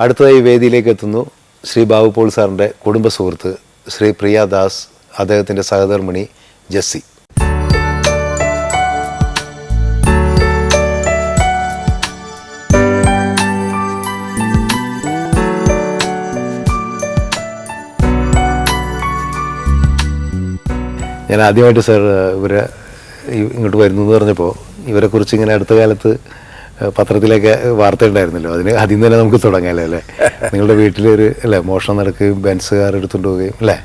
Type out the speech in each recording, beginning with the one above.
അടുത്തതായി വേദിയിലേക്ക് എത്തുന്നു ശ്രീ ബാബു പോൾ സാറിന്റെ കുടുംബ സുഹൃത്ത് ശ്രീ പ്രിയ ദാസ് അദ്ദേഹത്തിന്റെ സഹധർമ്മിണി ജസ്സി. ഞാൻ ആദ്യമായിട്ട് സാർ ഇവരെ ഇങ്ങോട്ട് വരുന്നു എന്ന് പറഞ്ഞപ്പോൾ ഇവരെക്കുറിച്ച് ഇങ്ങനെ അടുത്ത കാലത്ത് പത്രത്തിലൊക്കെ വാർത്ത ഉണ്ടായിരുന്നല്ലോ അതിന് ആദ്യം തന്നെ നമുക്ക് തുടങ്ങാമല്ലോ അല്ലേ? നിങ്ങളുടെ വീട്ടിലൊരു അല്ലേ മോഷണം നടക്കുകയും ബെൻസ് കാർ എടുത്തുകൊണ്ട് പോവുകയും അല്ലേ?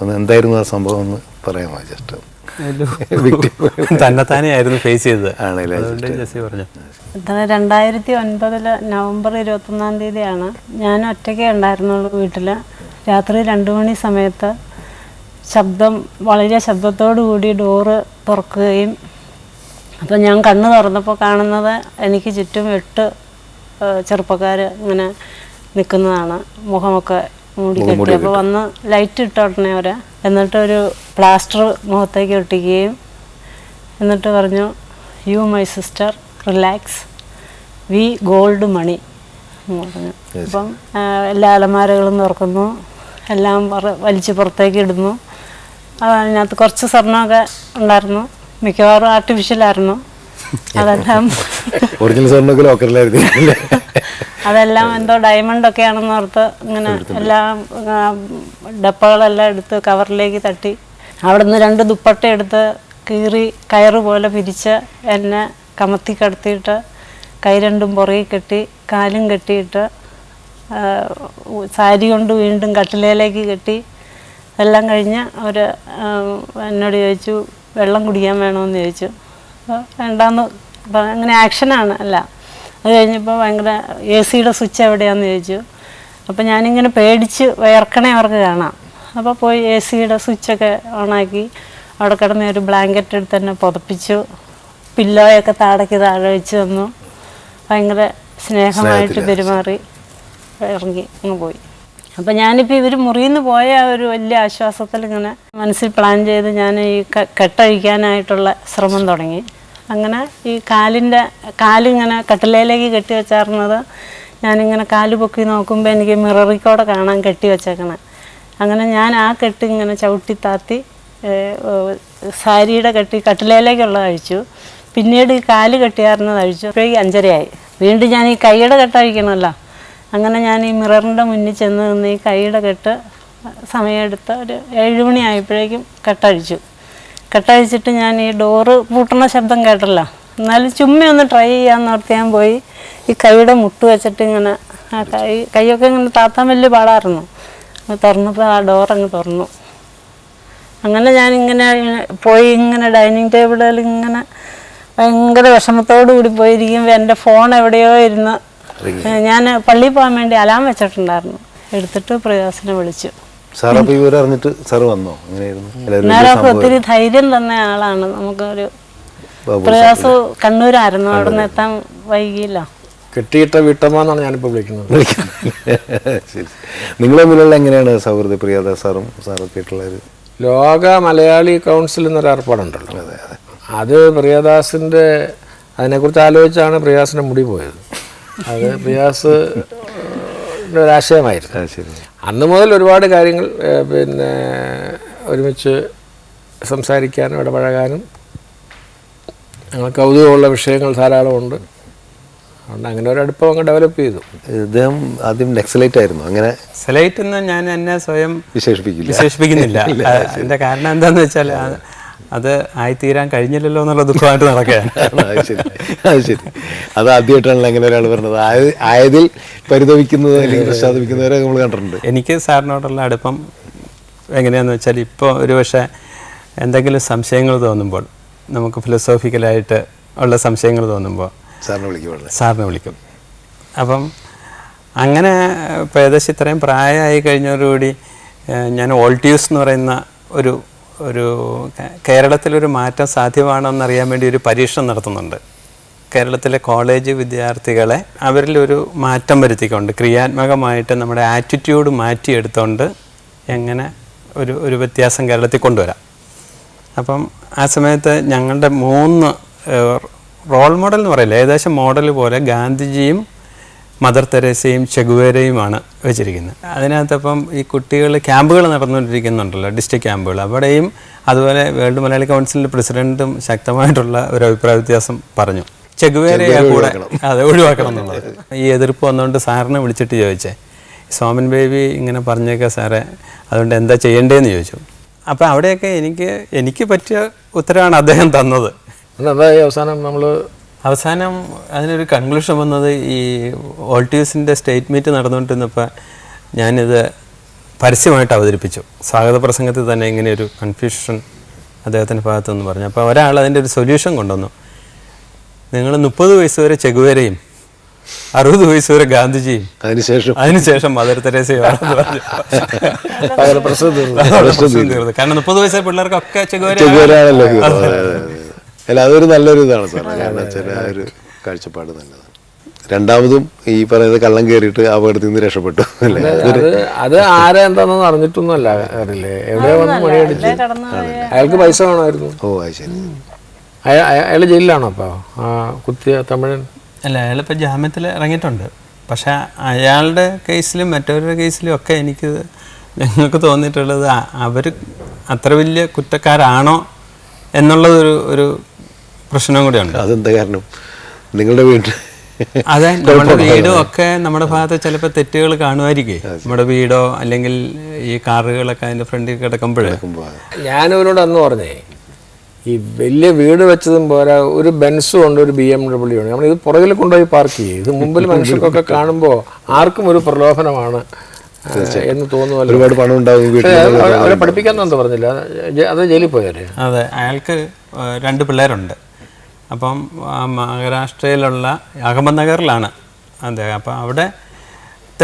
ഒന്ന് എന്തായിരുന്നു ആ സംഭവം എന്ന് പറയാമോ ജസ്റ്റ്? തന്നെത്താനെ ആയിരുന്നു ഫേസ് ചെയ്തത്. ആണല്ലേ, രണ്ടായിരത്തി ഒൻപതിൽ നവംബർ ഇരുപത്തൊന്നാം തീയതിയാണ്. ഞാൻ ഒറ്റയ്ക്കേ ഉണ്ടായിരുന്നുള്ളൂ വീട്ടിൽ രാത്രി രണ്ടു മണി സമയത്ത് ശബ്ദം വളരെ ശബ്ദത്തോടു കൂടി ഡോറ് തുറക്കുകയും അപ്പോൾ ഞാൻ കണ്ണ് തുറന്നപ്പോൾ കാണുന്നത് എനിക്ക് ചുറ്റും എട്ട് ചെറുപ്പക്കാർ ഇങ്ങനെ നിൽക്കുന്നതാണ് മുഖമൊക്കെ മൂടി കെട്ടി. അപ്പോൾ വന്ന് ലൈറ്റ് ഇട്ട ഉടനെ അവരെ എന്നിട്ട് ഒരു പ്ലാസ്റ്റർ മുഖത്തേക്ക് ഒട്ടിക്കുകയും എന്നിട്ട് പറഞ്ഞു you my sister relax we gold money എന്ന് പറഞ്ഞു. അപ്പം എല്ലാ അലമാരകളും തുറക്കുന്നു. എല്ലാം വലിച്ചു പുറത്തേക്ക് ഇടുന്നു. അത് അതിനകത്ത് കുറച്ച് സ്വർണമൊക്കെ ഉണ്ടായിരുന്നു. മിക്കവാറും ആർട്ടിഫിഷ്യലായിരുന്നു അതെല്ലാം ഒറിജിനൽ സ്വർണമൊക്കെ ലോക്കറിലായിരുന്നു അതെല്ലാം എന്തോ ഡയമണ്ട് ഒക്കെ ആണെന്ന് ഓർത്ത് ഇങ്ങനെ എല്ലാം ഡപ്പകളെല്ലാം എടുത്ത് കവറിലേക്ക് തട്ടി. അവിടെ നിന്ന് രണ്ട് ദുപ്പട്ട എടുത്ത് കീറി കയറ് പോലെ പിരിച്ച് എന്നെ കമത്തി കടത്തിയിട്ട് കൈ രണ്ടും പുറകെ കെട്ടി കാലും കെട്ടിയിട്ട് സാരി കൊണ്ട് വീണ്ടും കട്ടിലയിലേക്ക് കെട്ടി. എല്ലാം കഴിഞ്ഞ് അവർ എന്നോട് ചോദിച്ചു വെള്ളം കുടിക്കാൻ വേണമെന്ന് ചോദിച്ചു. അപ്പോൾ വേണ്ടാന്ന് അങ്ങനെ ആക്ഷനാണ് അല്ല. അത് കഴിഞ്ഞപ്പോൾ ഭയങ്കര എ സിയുടെ സ്വിച്ച് എവിടെയാണെന്ന് ചോദിച്ചു. അപ്പോൾ ഞാനിങ്ങനെ പേടിച്ച് വിയർക്കണേ അവർക്ക് കാണാം. അപ്പോൾ പോയി എ സിയുടെ സ്വിച്ചൊക്കെ ഓണാക്കി അവിടെ കിടന്ന് ഒരു ബ്ലാങ്കറ്റ് എടുത്ത് തന്നെ പുതപ്പിച്ചു. പില്ലോയൊക്കെ താടക്കി താഴെ വെച്ച് തന്നു. ഭയങ്കര സ്നേഹമായിട്ട് പെരുമാറി ഇറങ്ങി അങ്ങ് പോയി. അപ്പം ഞാനിപ്പോൾ ഇവർ മുറിയിൽ നിന്ന് പോയ ഒരു വലിയ ആശ്വാസത്തിൽ ഇങ്ങനെ മനസ്സിൽ പ്ലാൻ ചെയ്ത് ഞാൻ ഈ കെട്ടഴിക്കാനായിട്ടുള്ള ശ്രമം തുടങ്ങി. അങ്ങനെ ഈ കാലിന്റെ കാലിങ്ങനെ കട്ടിലയിലേക്ക് കെട്ടി വെച്ചായിരുന്നത് ഞാനിങ്ങനെ കാൽ പൊക്കി നോക്കുമ്പോൾ എനിക്ക് മിററിൽ കൂടെ കാണാൻ കെട്ടി വെച്ചേക്കണേ. അങ്ങനെ ഞാൻ ആ കെട്ട് ഇങ്ങനെ ചവിട്ടി താത്തി സാരിയുടെ കെട്ടി കട്ടിലയിലേക്കുള്ളത് അഴിച്ചു. പിന്നീട് ഈ കാൽ കെട്ടിയായിരുന്നത് അഴിച്ചു അപ്പോഴേക്കും അഞ്ചരയായി. വീണ്ടും ഞാൻ ഈ കൈയുടെ കെട്ടഴിക്കണമല്ലോ അങ്ങനെ ഞാൻ ഈ മിററിന്റെ മുന്നിൽ ചെന്ന് നിന്ന് ഈ കൈയുടെ കെട്ട് സമയമെടുത്ത് ഒരു ഏഴ് മണി ആയപ്പോഴേക്കും കെട്ടഴിച്ചു. കെട്ടഴിച്ചിട്ട് ഞാൻ ഈ ഡോറ് പൂട്ടുന്ന ശബ്ദം കേട്ടല്ലോ. എന്നാലും ചുമ്മ ഒന്ന് ട്രൈ ചെയ്യാമെന്ന് ഓർത്ത് ഞാൻ പോയി ഈ കൈയുടെ മുട്ട് വെച്ചിട്ട് ഇങ്ങനെ ആ കൈ കൈയൊക്കെ ഇങ്ങനെ താത്താൻ വലിയ പാടായിരുന്നു. തുറന്നപ്പോൾ ആ ഡോറങ്ങ് തുറന്നു. അങ്ങനെ ഞാൻ ഇങ്ങനെ പോയി ഇങ്ങനെ ഡൈനിങ് ടേബിളിൽ ഇങ്ങനെ ഭയങ്കര വിഷമത്തോടു കൂടി പോയിരിക്കുമ്പോൾ എന്റെ ഫോൺ എവിടെയോ ഇരുന്ന് ഞാൻ പള്ളിയിൽ പോകാൻ വേണ്ടി അലാം വെച്ചിട്ടുണ്ടായിരുന്നു. എടുത്തിട്ട് പ്രയാസിനെ വിളിച്ചു. സാർ അപ്പോൾ അറിഞ്ഞിട്ട് സാർ വന്നോ? അങ്ങനെയായിരുന്നു ഒത്തിരി ധൈര്യം തന്ന ആളാണ്. നമുക്കൊരു പ്രയാസ് കണ്ണൂരായിരുന്നു. അവിടെ നിന്ന് എത്താൻ വൈകിയില്ല. കെട്ടിയിട്ട വീട്ടമ്മെന്നാണ് ഞാനിപ്പോൾ വിളിക്കുന്നത്. നിങ്ങളെ നിങ്ങൾ തമ്മിലുള്ള എങ്ങനെയാണ് സൗഹൃദ പ്രിയത സാറും സാറൊക്കെ ആയിട്ടുള്ള ഒരു ലോക മലയാളി കൗൺസിൽ എന്നൊരു ഏർപ്പാടുണ്ടല്ലോ. അത് പ്രിയദാസിന്റെ അതിനെക്കുറിച്ച് ആലോചിച്ചാണ് പ്രിയാസിന്റെ മുടി പോയത്. അത് ബിയാസ് ഒരാശയമായിരുന്നു. അന്ന് മുതൽ ഒരുപാട് കാര്യങ്ങൾ പിന്നെ ഒരുമിച്ച് സംസാരിക്കാനും ഇടപഴകാനും ഞങ്ങൾ കൗതുകമുള്ള വിഷയങ്ങൾ ധാരാളമുണ്ട്. അതുകൊണ്ട് അങ്ങനെ ഒരു അടുപ്പം അങ്ങ് ഡെവലപ്പ് ചെയ്തു. ഇദ്ദേഹം ആദ്യം നെക്സലൈറ്റ് ആയിരുന്നു. അങ്ങനെ സെലൈറ്റ് എന്ന് ഞാൻ എന്നെ സ്വയം വിശേഷിപ്പിക്കില്ല. വിശേഷിപ്പിക്കുന്നില്ല. എന്റെ അതിന്റെ കാരണം എന്താണെന്ന് വെച്ചാൽ അത് ആയിത്തീരാൻ കഴിഞ്ഞില്ലല്ലോ എന്നുള്ള ദുഃഖമായിട്ട് നടക്കുകയാണ്. അത് ശരി അത് ആദ്യമായിട്ടാണല്ലോ അങ്ങനെ ഒരാൾ പറഞ്ഞത്. ആയത് ആയതിൽ പരിതപിക്കുന്നത് അല്ലെങ്കിൽ പ്രസാദിപ്പിക്കുന്നവരെ നമ്മൾ കണ്ടിട്ടുണ്ട്. എനിക്ക് സാറിനോടുള്ള അടുപ്പം എങ്ങനെയാണെന്ന് വെച്ചാൽ ഇപ്പോൾ ഒരു പക്ഷേ എന്തെങ്കിലും സംശയങ്ങൾ തോന്നുമ്പോൾ നമുക്ക് ഫിലോസോഫിക്കലായിട്ട് ഉള്ള സംശയങ്ങൾ തോന്നുമ്പോൾ സാറിനെ വിളിക്കുമ്പോൾ സാറിനെ വിളിക്കും. അപ്പം അങ്ങനെ ഇപ്പോൾ ഏകദേശം ഇത്രയും പ്രായമായി കഴിഞ്ഞതോടുകൂടി ഞാൻ ഓൾട്യൂസ് എന്ന് പറയുന്ന ഒരു ഒരു കേരളത്തിലൊരു മാറ്റം സാധ്യമാണെന്നറിയാൻ വേണ്ടി ഒരു പരീക്ഷണം നടത്തുന്നുണ്ട്. കേരളത്തിലെ കോളേജ് വിദ്യാർത്ഥികളെ അവരിലൊരു മാറ്റം വരുത്തിക്കൊണ്ട് ക്രിയാത്മകമായിട്ട് നമ്മുടെ ആറ്റിറ്റ്യൂഡ് മാറ്റിയെടുത്തുകൊണ്ട് എങ്ങനെ ഒരു ഒരു വ്യത്യാസം കേരളത്തിൽ കൊണ്ടുവരാം. അപ്പം ആ സമയത്ത് ഞങ്ങളുടെ മൂന്ന് റോൾ മോഡൽ എന്ന് പറയില്ല? ഏകദേശം മോഡൽ പോലെ ഗാന്ധിജിയും മദർ തെരേസയും ചെഗുവേരയുമാണ് വെച്ചിരിക്കുന്നത്. അതിനകത്തപ്പം ഈ കുട്ടികൾ ക്യാമ്പുകൾ നടന്നുകൊണ്ടിരിക്കുന്നുണ്ടല്ലോ ഡിസ്ട്രിക്ട് ക്യാമ്പുകൾ അവിടെയും അതുപോലെ വേൾഡ് മലയാളി കൗൺസിലിന്റെ പ്രസിഡന്റും ശക്തമായിട്ടുള്ള ഒരു അഭിപ്രായ വ്യത്യാസം പറഞ്ഞു. ചെഗുവേരയെ കൂടെ അതെ ഒഴിവാക്കണം എന്നുള്ളത്. ഈ എതിർപ്പ് വന്നുകൊണ്ട് സാറിനെ വിളിച്ചിട്ട് ചോദിച്ചേ. സോമൻ ബേബി ഇങ്ങനെ പറഞ്ഞേക്കെ സാറെ അതുകൊണ്ട് എന്താ ചെയ്യേണ്ടതെന്ന് ചോദിച്ചു. അപ്പോൾ അവിടെയൊക്കെ എനിക്ക് എനിക്ക് പറ്റിയ ഉത്തരവാണ് അദ്ദേഹം തന്നത്. അതായത് അവസാനം നമ്മൾ അവസാനം അതിനൊരു കൺക്ലൂഷൻ വന്നത് ഈ ഓൾട്ടീവ്സിന്റെ സ്റ്റേറ്റ് മീറ്റ് നടന്നുകൊണ്ടിരുന്നപ്പോൾ ഞാനിത് പരസ്യമായിട്ട് അവതരിപ്പിച്ചു. സ്വാഗത പ്രസംഗത്തിൽ തന്നെ ഇങ്ങനെയൊരു കൺഫ്യൂഷൻ അദ്ദേഹത്തിന്റെ ഭാഗത്തുനിന്ന് പറഞ്ഞു. അപ്പോൾ ഒരാൾ അതിന്റെ ഒരു സൊല്യൂഷൻ കൊണ്ടുവന്നു. നിങ്ങൾ മുപ്പത് വയസ്സ് വരെ ചെകുവേരയും അറുപത് വയസ്സ് വരെ ഗാന്ധിജിയും അതിനുശേഷം? അതിനുശേഷം മദർ തെരേസയും പറഞ്ഞു. പ്രശ്നം തീർന്നു. കാരണം മുപ്പത് വയസ്സായ പിള്ളേർക്കൊക്കെ ചെകുവേര അല്ല അതൊരു നല്ലൊരു ഇതാണ് സാറേ. കാരണം വെച്ചാൽ ആ ഒരു കാഴ്ചപ്പാട് നല്ലതാണ്. രണ്ടാമതും ഈ പറയുന്നത് കള്ളം കയറിയിട്ട് അപകടത്തിൽ നിന്ന് രക്ഷപ്പെട്ടു. അല്ലേ? അത് ആരെന്താണെന്ന് ആരാ എന്താണെന്ന് അറിഞ്ഞിട്ടൊന്നും അല്ല അറിയില്ലേ? എവിടെ വന്ന് മണിയടിച്ച് കടന്നു അയാൾക്ക് പൈസ വേണമായിരുന്നു. ഓ അത് ശരി. അയാൾ അയ- ജയിലിലാണോ അപ്പൊ? ആ കുത്തിയ തമിഴൻ. അല്ല അയാളിപ്പോൾ ജാമ്യത്തിൽ ഇറങ്ങിയിട്ടുണ്ട്. പക്ഷെ അയാളുടെ കേസിലും മറ്റവരുടെ കേസിലും ഒക്കെ എനിക്ക് ഞങ്ങൾക്ക് തോന്നിയിട്ടുള്ളത് അവർ അത്ര വലിയ കുറ്റക്കാരാണോ എന്നുള്ളതൊരു ഒരു പ്രശ്നം കൂടിയുണ്ട്. അതെന്താ കാരണം? നിങ്ങളുടെ വീട്ടിൽ അതെ നമ്മുടെ വീടും ഒക്കെ നമ്മുടെ ഭാഗത്ത് ചിലപ്പോൾ തെറ്റുകൾ കാണുമായിരിക്കേ. നമ്മുടെ വീടോ അല്ലെങ്കിൽ ഈ കാറുകളൊക്കെ അതിന്റെ ഫ്രണ്ടിൽ കിടക്കുമ്പോഴേ. ഞാനവനോട് അന്ന് പറഞ്ഞേ ഈ വലിയ വീട് വെച്ചതും പോരാ ഒരു ബെൻസും ഉണ്ട് ഒരു ബി എം ഡബ്ല്യു ഉണ്ട് നമ്മൾ ഇത് പുറകിൽ കൊണ്ടുപോയി പാർക്ക് ചെയ്യും. ഇത് മുമ്പിൽ മനുഷ്യർക്കൊക്കെ കാണുമ്പോൾ ആർക്കും ഒരു പ്രലോഭനമാണ് എന്ന് തോന്നുമല്ലോ ഒരുപാട് പണം ഉണ്ടാവും അവരെ- പഠിപ്പിക്കാനൊന്നും പറഞ്ഞില്ല. അത് ജയിലിൽ പോയാലേ അതെ അയാൾക്ക് രണ്ട് പിള്ളേരുണ്ട്. അപ്പം ആ, മഹാരാഷ്ട്രയിലുള്ള അഹമ്മദ് നഗറിലാണ് അതെ അപ്പം അവിടെ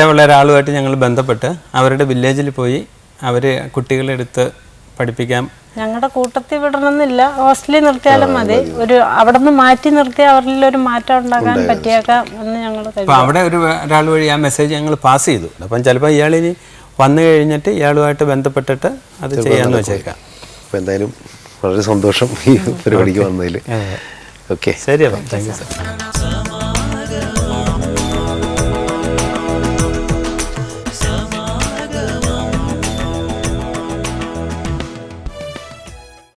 ഉള്ള ഒരാളുമായിട്ട് ഞങ്ങൾ ബന്ധപ്പെട്ട് അവരുടെ വില്ലേജിൽ പോയി അവർ കുട്ടികളെ എടുത്ത് പഠിപ്പിക്കാം ഞങ്ങളുടെ കൂട്ടത്തിൽ വിടണമെന്നില്ല. ഹോസ്റ്റലിൽ നിർത്തിയാലും മതി. ഒരു അവിടെ നിന്ന് മാറ്റി നിർത്തി അവരിൽ ഒരു മാറ്റം ഉണ്ടാക്കാൻ പറ്റിയേക്കാം എന്ന് ഞങ്ങൾ അപ്പം അവിടെ ഒരു ഒരാൾ വഴി ആ മെസ്സേജ് ഞങ്ങൾ പാസ് ചെയ്തു. അപ്പം ചിലപ്പോൾ ഇയാളിനി വന്നു കഴിഞ്ഞിട്ട് ഇയാളുമായിട്ട് ബന്ധപ്പെട്ടിട്ട് അത് ചെയ്യാമെന്ന് വെച്ചേക്കാം. അപ്പോൾ എന്തായാലും വളരെ സന്തോഷം ഈ പരിപാടിക്ക് വന്നതിൽ ഓക്കെ. ശരി അപ്പം. Thank you sir.